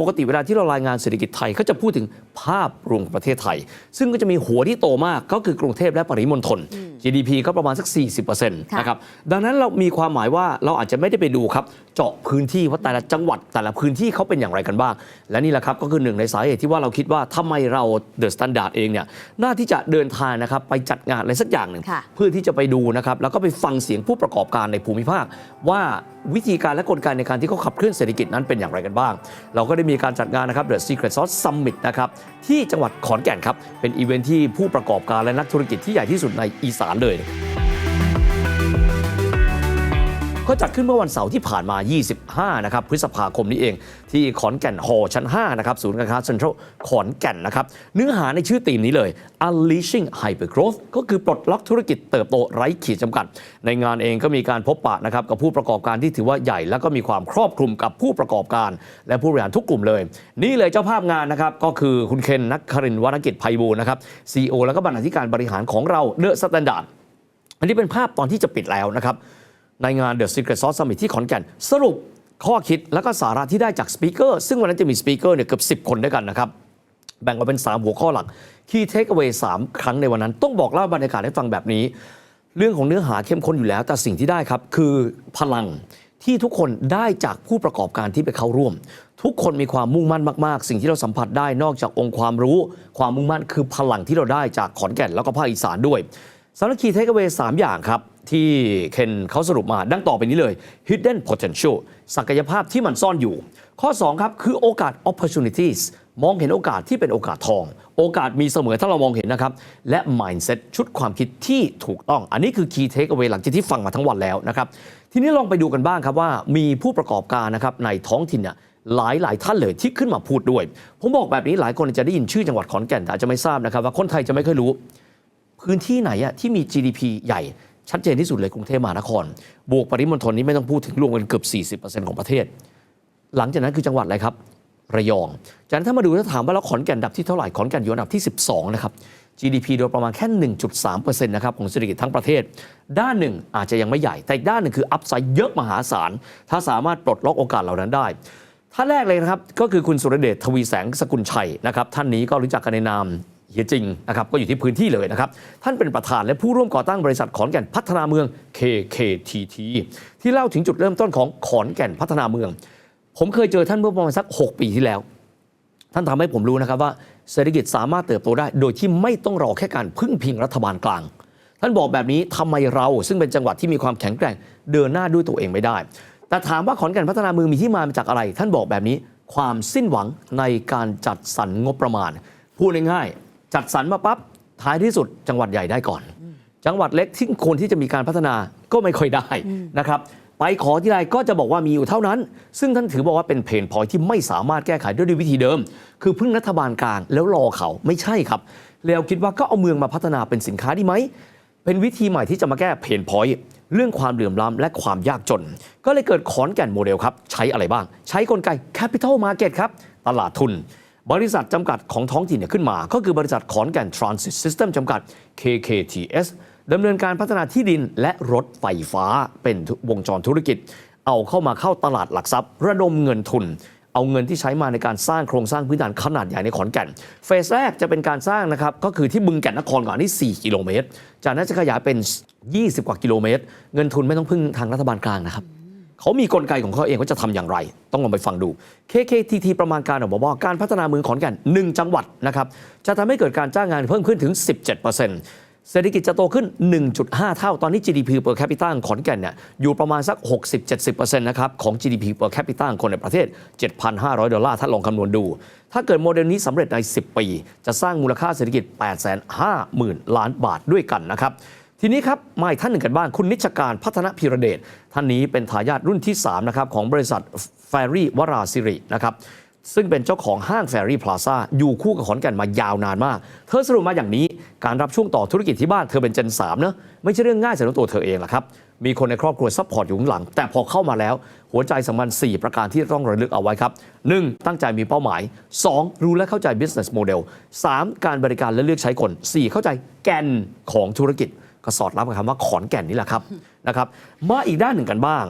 ปกติเวลาที่เรารายงานเศรษฐกิจไทยเขาจะพูดถึงภาพรวมของประเทศไทย ซึ่งก็จะมีหัวที่โตมากก็คือกรุงเทพและปริมณฑล GDP ก็ประมาณสัก 40%นะครับดังนั้นเรามีความหมายว่าเราอาจจะไม่ได้ไปดูครับเจาะพื้นที่ว่าแต่ละจังหวัดแต่ละพื้นที่เขาเป็นอย่างไรกันบ้าง และนี่แหละครับก็คือหนึ่งในสาเหตุที่ว่าเราคิดว่าทำไมเราเดอะสแตนดาร์ดเองเนี่ยน่าที่จะเดินทางนะครับไปจัดงานอะไรสักอย่างหนึ่งค่ะเพื่อที่จะไปดูนะครับแล้วก็ไปฟังเสียงผู้ประกอบการในภูมิภาคว่า วิธีการและกลไกในการที่เขาขับเคลื่อนเศรษฐกิจนั้นเป็นอย่างไรกันบ้าง เราก็ได้มีการจัดงานนะครับ The Secret Sauce Summit นะครับที่จังหวัดขอนแก่นครับเป็นอีเวนท์ที่ผู้ประกอบการและนักธุรกิจที่ใหญ่ที่สุดในอีสานเลย ก็จัดขึ้นเมื่อวันเสาร์ที่ผ่านมา 25 นะครับ พฤษภาคมนี้เอง ที่ขอนแก่นฮอชั้น 5 นะครับ ศูนย์การค้าเซ็นทรัลขอนแก่นนะครับ เนื้อหาในชื่อธีมนี้เลย Unleashing Hypergrowth ก็คือปลดล็อกธุรกิจเติบโตไร้ขีดจำกัด ในงานเองก็มีการพบปะนะครับกับผู้ประกอบการที่ถือว่าใหญ่ แล้วก็มีความครอบคลุมกับผู้ประกอบการ และผู้บริหารทุกกลุ่มเลย นี่เลยเจ้าภาพงานนะครับก็คือคุณเคนนักครินวรรณกิจไพบูลนะครับ CEO แล้วก็บรรณาธิการบริหารของเราเดอะสแตนดาร์ดอันนี้เป็นภาพตอนที่จะปิดแล้วนะครับ ในงาน The Secret Sauce Summit ที่ขอนแก่น สรุปข้อคิดและก็สาระที่ได้จากสปีกเกอร์ซึ่งวันนั้นจะมีสปีกเกอร์เนี่ยเกือบ 10 คนด้วยกันนะครับ แบ่งออกเป็น 3 หัวข้อหลัก Key Takeaway 3ครั้งในวันนั้น ต้องบอกเล่าบรรยากาศให้ฟังแบบนี้ เรื่องของเนื้อหาเข้มข้นอยู่แล้ว แต่สิ่งที่ได้ครับคือพลังที่ทุกคนได้จากผู้ประกอบการที่ไปเข้าร่วม ทุกคนมีความมุ่งมั่นมาก ๆ สิ่งที่เราสัมผัสได้นอกจากองค์ความรู้ ความมุ่งมั่นคือพลังที่เราได้จากขอนแก่นแล้วก็ภาคอีสานด้วยสำหรับ Key Takeaway 3อย่างครับ ที่เคนเขาสรุปมาดังต่อไปนี้เลย Hidden Potential ศักยภาพที่มันซ่อนอยู่ ข้อ 2 ครับ คือโอกาส Opportunities มองเห็นโอกาสที่เป็นโอกาสทอง โอกาสมีเสมอถ้าเรามองเห็นนะครับ และ Mindset ชุดความคิดที่ถูกต้อง อันนี้คือ Key Takeaway หลังจากที่ฟังมาทั้งวันแล้วนะครับ ทีนี้ลองไปดูกันบ้างครับว่ามีผู้ประกอบการนะครับในท้องถิ่นเนี่ยหลายหลายท่านเลยที่ขึ้นมาพูดด้วย ผมบอกแบบนี้หลายคนจะได้ยินชื่อจังหวัดขอนแก่นแต่อาจจะไม่ทราบนะครับว่าคนไทยจะไม่ค่อยรู้ พื้นที่ไหนอะที่มี GDP ใหญ่ ชัดเจนที่สุดเลยกรุงเทพมหานคร บวกปริมณฑลนี้ไม่ต้องพูดถึงรวมกันเกือบ 40%ของประเทศ หลังจากนั้นคือจังหวัดอะไรครับ ระยอง จากนั้นถ้ามาดูถ้าถามว่าแล้วขอนแก่นดับที่เท่าไหร่ขอนแก่นอยู่อันดับที่ 12 นะครับ GDP โดยประมาณแค่ 1.3%นะครับของเศรษฐกิจทั้งประเทศ ด้านหนึ่งอาจจะยังไม่ใหญ่ แต่อีกด้านหนึ่งคืออัพไซด์เยอะมหาศาล ถ้าสามารถปลดล็อกโอกาสเหล่านั้นได้ท่านแรกเลยนะครับก็คือคุณสุรเดชทวีแสงสกุลชัยนะครับท่านนี้ก็รู้จักกันในนาม เฮียจริงนะครับก็อยู่ที่พื้นที่เลยนะครับ ท่านเป็นประธานและผู้ร่วมก่อตั้งบริษัทขอนแก่นพัฒนาเมือง KKTT ที่เล่าถึงจุดเริ่มต้นของขอนแก่นพัฒนาเมือง ผมเคยเจอท่านเมื่อประมาณสัก 6 ปีที่แล้ว ท่านทำให้ผมรู้นะครับว่าเศรษฐกิจสามารถเติบโตได้ โดยที่ไม่ต้องรอแค่การพึ่งพิงรัฐบาลกลาง ท่านบอกแบบนี้ทำไมเรา ซึ่งเป็นจังหวัดที่มีความแข็งแกร่งเดินหน้าด้วยตัวเองไม่ได้ แต่ถามว่าขอนแก่นพัฒนาเมืองมีที่มาจากอะไร ท่านบอกแบบนี้ความสิ้นหวังในการจัดสรรงบประมาณพูดง่ายๆ จัดสรรมาปั๊บท้ายที่สุดจังหวัดใหญ่ได้ก่อน จังหวัดเล็กที่คนที่จะมีการพัฒนาก็ไม่ค่อยได้นะครับไปขอที่ไรก็จะบอกว่ามีอยู่เท่านั้น ซึ่งท่านถือบอกว่าเป็นเพนพอยที่ไม่สามารถแก้ไขด้วยวิธีเดิม คือพึ่งรัฐบาลกลางแล้วรอเขาไม่ใช่ครับ แล้วคิดว่าก็เอาเมืองมาพัฒนาเป็นสินค้าดีไหม เป็นวิธีใหม่ที่จะมาแก้เพนพอยต์เรื่องความเหลื่อมล้ำและความยากจน ก็เลยเกิดขอนแก่นโมเดลครับ ใช้อะไรบ้าง ใช้กลไก Capital Market ครับ ตลาดทุน บริษัทจำกัดของท้องถิ่นเนี่ยขึ้นมา ก็คือบริษัทขอนแก่น Transit System จำกัด KKTS ดำเนินการพัฒนาที่ดินและรถไฟฟ้าเป็นวงจรธุรกิจ เอาเข้ามาเข้าตลาดหลักทรัพย์ ระดมเงินทุน เอาเงินที่ใช้มาในการสร้างโครงสร้างพื้นฐานขนาดใหญ่ในขอนแก่น เฟสแรกจะเป็นการสร้างนะครับก็คือที่บึงแก่นนครก่อนที่ 4 กิโลเมตร จากนั้นจะขยายเป็น 20 กว่ากิโลเมตร เงินทุนไม่ต้องพึ่งทางรัฐบาลกลางนะครับ เขามีกลไกของเขาเองว่าจะทำอย่างไร ต้องลองไปฟังดู KKTT ประมาณการออกมาว่าการพัฒนาเมืองขอนแก่น1 จังหวัดนะครับจะทำให้เกิดการจ้างงานเพิ่มขึ้นถึง 17%เศรษฐกิจจะโตขึ้น 1.5 เท่า ตอนนี้ GDP per capita ของขอนแก่นเนี่ยอยู่ประมาณสัก 60-70%นะครับ ของ GDP per capita ของคนในประเทศ 7,500 ดอลลาร์ ถ้าลองคำนวณดู ถ้าเกิดโมเดลนี้สำเร็จใน 10 ปี จะสร้างมูลค่าเศรษฐกิจ 850,000 ล้านบาทด้วยกันนะครับ ทีนี้ครับมาอีกท่านหนึ่งกันบ้างคุณนิชการพัฒนพิรเดชท่านนี้เป็นทายาทรุ่นที่3นะครับของบริษัทแฟรี่วราสิรินะครับซึ่งเป็นเจ้าของห้างแฟรี่พลาซ่าอยู่คู่กับขอนแก่นมายาวนานมาก เธอสรุปมาอย่างนี้การรับช่วงต่อธุรกิจที่บ้านเธอเป็นเจน3เนอะไม่ใช่เรื่องง่ายสำหรับตัวเธอเองหรอกครับ มีคนในครอบครัวซัพพอร์ตอยู่ข้างหลัง แต่พอเข้ามาแล้ว หัวใจสำคัญ 4 ประการที่ต้องระลึกเอาไว้ครับ 1. ตั้งใจมีเป้าหมาย 2. รู้และเข้าใจ business model 3. การบริการและเลือกใช้คน 4. เข้าใจแก่นของธุรกิจ ก็สอดรับกับคำว่าขอนแก่นนี่แหละครับนะครับมาอีกด้านหนึ่งกันบ้าง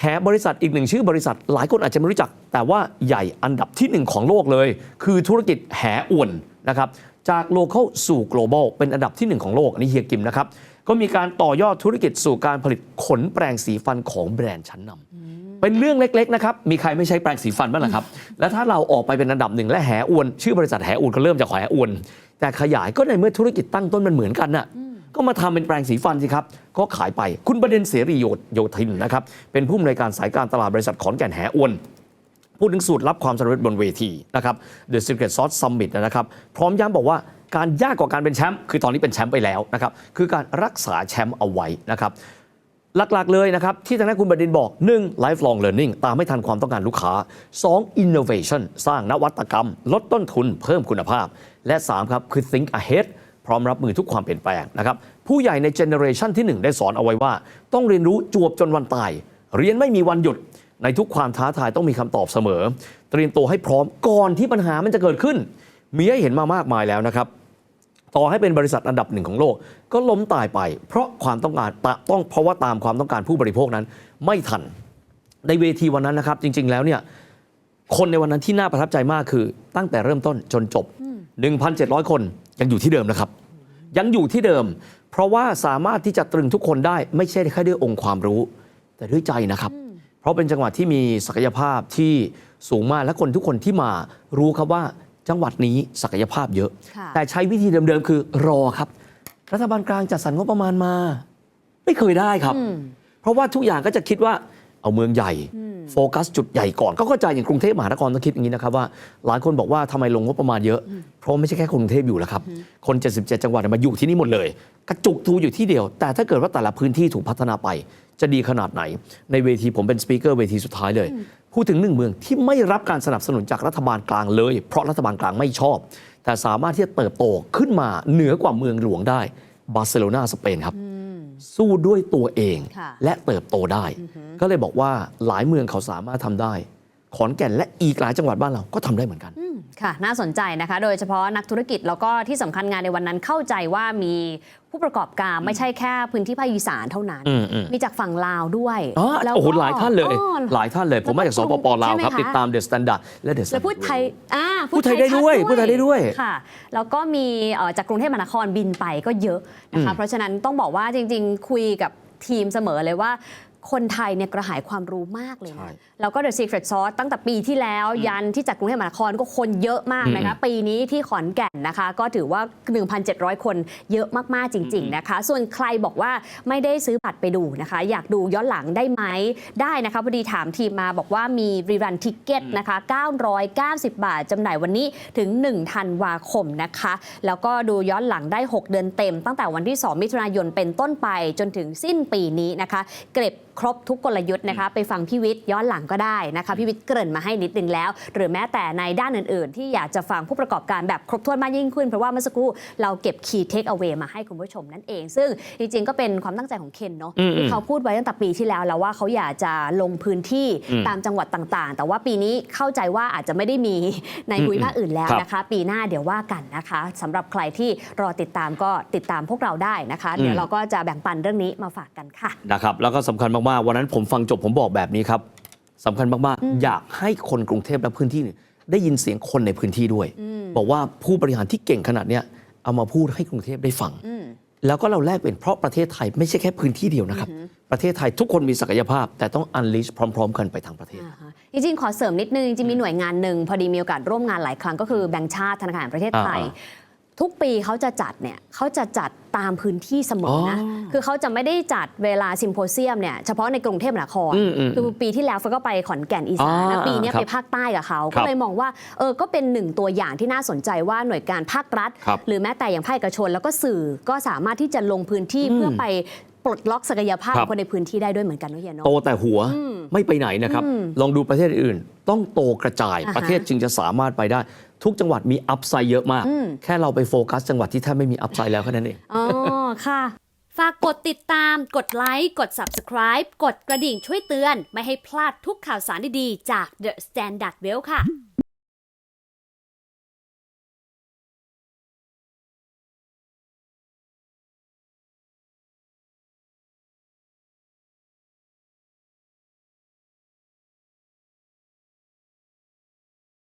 แหบริษัทอีกหนึ่งชื่อบริษัท หลายคนอาจจะไม่รู้จัก แต่ว่าใหญ่อันดับที่หนึ่งของโลกเลย คือธุรกิจแหอวนนะครับจาก local สู่ global เป็นอันดับที่หนึ่งของโลกอันนี้เฮียกิมนะครับก็มีการต่อยอดธุรกิจสู่การผลิตขนแปรงสีฟันของแบรนด์ชั้นนำเป็นเรื่องเล็กๆนะครับ มีใครไม่ใช้แปรงสีฟันบ้างล่ะครับ และถ้าเราออกไปเป็นอันดับหนึ่งและแหอวน ชื่อบริษัทแหอวนก็เริ่มจากแหอวน แต่ขยายก็ในเมื่อธุรกิจตั้งต้นมันเหมือนกันน่ะ ก็มาทำเป็นแปรงสีฟันสิครับ ก็ขายไปคุณประเด็นเสรีโยโยธินนะครับเป็นผู้อำนวยการสายการตลาดบริษัทขอนแก่นแหอวนพูดถึงสูตรลับความสำเร็จบนเวทีนะครับ The Secret Sauce Summit นะครับ พร้อมย้ำบอกว่าการยากกว่าการเป็นแชมป์คือตอนนี้เป็นแชมป์ไปแล้วนะครับ คือการรักษาแชมป์เอาไว้นะครับ หลักๆเลยนะครับ ที่ทางด้านคุณบดินบอก 1. lifelong learning ตามไม่ทันความต้องการลูกค้า 2. innovation สร้างนวัตกรรม ลดต้นทุนเพิ่มคุณภาพ และ 3 ครับคือ think ahead พร้อมรับมือทุกความเปลี่ยนแปลงนะครับผู้ใหญ่ในเจเนอเรชันที่ 1 ได้สอนเอาไว้ว่า ต้องเรียนรู้จวบจนวันตาย เรียนไม่มีวันหยุด ในทุกความท้าทายต้องมีคำตอบเสมอ เตรียมตัวให้พร้อมก่อนที่ปัญหามันจะเกิดขึ้น มีให้เห็นมามากมายแล้วนะครับต่อให้เป็นบริษัทอันดับหนึ่งของโลก ก็ล้มตายไป เพราะความต้องการตะต้องเพราะว่าตามความต้องการผู้บริโภคนั้น ไม่ทันในเวทีวันนั้นนะครับ จริง ๆ แล้วเนี่ยคนในวันนั้นที่น่าประทับใจมากคือ ตั้งแต่เริ่มต้นจนจบ 1,700 คน ยังอยู่ที่เดิมนะครับ ยังอยู่ที่เดิม เพราะว่าสามารถที่จะตรึงทุกคนได้ไม่ใช่แค่ด้วยองค์ความรู้ แต่ด้วยใจนะครับ เพราะเป็นจังหวัดที่มีศักยภาพที่สูงมากและคนทุกคนที่มารู้ครับว่าจังหวัดนี้ศักยภาพเยอะค่ะแต่ใช้วิธีเดิมๆคือรอครับ รัฐบาลกลางจัดสรรงบประมาณมา ไม่เคยได้ครับ เพราะว่าทุกอย่างก็จะคิดว่า เอาเมืองใหญ่โฟกัสจุดใหญ่ก่อนก็เข้าใจอย่างกรุงเทพมหานครต้องคิดอย่างนี้นะครับว่าหลายคนบอกว่าทำไมลงงบประมาณเยอะ เพราะไม่ใช่แค่คนกรุงเทพอยู่แล้วครับ คน 77 จังหวัดมาอยู่ที่นี่หมดเลย กระจุกทูอยู่ที่เดียว แต่ถ้าเกิดว่าแต่ละพื้นที่ถูกพัฒนาไป จะดีขนาดไหน ในเวทีผมเป็นสปีกเกอร์เวทีสุดท้ายเลย พูดถึงหนึ่งเมืองที่ไม่รับการสนับสนุนจากรัฐบาลกลางเลย เพราะรัฐบาลกลางไม่ชอบ แต่สามารถที่จะเติบโตขึ้นมาเหนือกว่าเมืองหลวงได้บาร์เซโลนาสเปนครับ สู้ด้วยตัวเองค่ะและเติบโตได้ ก็เลยบอกว่าหลายเมืองเขาสามารถทำได้ ขอนแก่นและอีกหลายจังหวัดบ้านเราก็ทำได้เหมือนกันอืมค่ะ น่าสนใจนะคะ โดยเฉพาะนักธุรกิจแล้วก็ที่สำคัญงานในวันนั้นเข้าใจว่ามีผู้ประกอบการไม่ใช่แค่พื้นที่ภาคอีสานเท่านั้นอืมอืมมีจากฝั่งลาวด้วยอ๋อแล้วโอ้โหก็หลายท่านเลยอ๋อหลายท่านเลย ผมมาจากสปปลาวครับใช่ไหมคะติดตามเดอะสแตนดาร์ดและเดอะสแตนแล้ดาวร์ดพูดไทยอ่าพูดไทยได้ด้วยชัพูดไทยได้ด้วยค่ะแล้วก็มีเอ่อจากกรุงเทพมหานครบินไปก็เยอะนะคะเพราะฉะนั้นต้องบอกว่าจริง ๆ คุยกับทีมเสมอเลยว่า คนไทยเนี่ยกระหายความรู้มากเลยใช่นะแล้วก็ The Secret Sauce ตั้งแต่ปีที่แล้วยันที่จากกรุงเทพมหานครก็คนเยอะมากนะคะ ปีนี้ที่ขอนแก่นนะคะ ก็ถือว่า 1,700 คนเยอะมาก ๆ จริง ๆ นะคะ ส่วนใครบอกว่าไม่ได้ซื้อบัตรไปดูนะคะ อยากดูย้อนหลังได้ไหมได้นะคะพอดีถามทีมมาบอกว่ามีรีรันทิเก็ตนะคะ 990 บาทจำหน่ายวันนี้ถึง1ธันวาคมนะคะ แล้วก็ดูย้อนหลังได้ 6 เดือนเต็ม ตั้งแต่วันที่ 2 มิถุนายนเป็นต้นไปจนถึงสิ้นปีนี้นะคะ เก็บครบทุกกลยุทธ์นะคะไปฟังพี่วิทย์ย้อนหลังก็ได้นะคะพี่วิทย์เกริ่นมาให้นิดนึงแล้ว หรือแม้แต่ในด้านอื่น ๆ ที่อยากจะฟังผู้ประกอบการแบบครบถ้วนมากยิ่งขึ้น เพราะว่าเมื่อสักครู่เราเก็บ key take away มาให้คุณผู้ชมนั่นเอง ซึ่งจริง ๆ ก็เป็นความตั้งใจของเคนเนาะอืมที่เขาพูดไว้ตั้งแต่ปีที่แล้วแล้วว่าเขาอยากจะลงพื้นที่อืมตามจังหวัดต่าง ๆ แต่ว่าปีนี้เข้าใจว่าอาจจะไม่ได้มีในภูมิภาคอื่นแล้วครับนะคะ ปีหน้าเดี๋ยวว่ากันนะคะสำหรับใครที่รอติดตามก็ติดตามพวกเราได้นะคะ เดี๋ยวเราก็จะแบ่งปันเรื่องนี้มาฝากกันค่ะนะครับแล้วก็สำคัญมากๆ วันนั้นผมฟังจบผมบอกแบบนี้ครับสำคัญมากๆ อยากให้คนกรุงเทพและพื้นที่เนี่ยได้ยินเสียงคนในพื้นที่ด้วย บอกว่าผู้บริหารที่เก่งขนาดเนี้ยเอามาพูดให้กรุงเทพได้ฟังอืมแล้วก็เราแลกเป็นเพราะประเทศไทยไม่ใช่แค่พื้นที่เดียวนะครับ ประเทศไทยทุกคนมีศักยภาพ แต่ต้อง unleash พร้อม ๆ กันไปทั้งประเทศอ่าฮะจริงๆ ขอเสริมนิดนึง จริงๆ มีหน่วยงานหนึ่ง พอดีมีโอกาสร่วมงานหลายครั้งก็คือแบงก์ชาติธนาคารแห่งประเทศไทยอ่า ทุกปีเขาจะจัดเนี่ยเขาจะจัดตามพื้นที่เสมอนะอ๋อคือเขาจะไม่ได้จัดเวลาซิมโพเซียมเนี่ยเฉพาะในกรุงเทพมหานครอืมอืมคือปีที่แล้วเฟยก็ไปขอนแก่นอีสานนะอ่าปีเนี้ยครับไปภาคใต้กับเขาครัก็บเลยมองว่าเออก็เป็นหนึ่งตัวอย่างที่น่าสนใจว่าหน่วยการภาครัฐครับหรือแม้แต่อย่างภาคเอกชน แล้วก็สื่อก็สามารถที่จะลงพื้นที่อืมเพื่อไป ปลดล็อกศักยภาพครับ คนในพื้นที่ได้ด้วยเหมือนกันเนอะเฮียเนอะโตแต่หัวไม่ไปไหนนะครับ อืมลองดูประเทศอื่น ต้องโตกระจายอ่าฮะประเทศจึงจะสามารถไปได้ ทุกจังหวัดมีอัพไซด์เยอะมาก อืม แค่เราไปโฟกัสจังหวัดที่แทบไม่มีอัพไซด์แล้วแค่นั้นเอง อ๋อค่ะ ฝากกดติดตาม กดไลค์ กด Subscribe กดกระดิ่งช่วยเตือน ไม่ให้พลาดทุกข่าวสารดีๆ จาก The Standard Well ค่ะ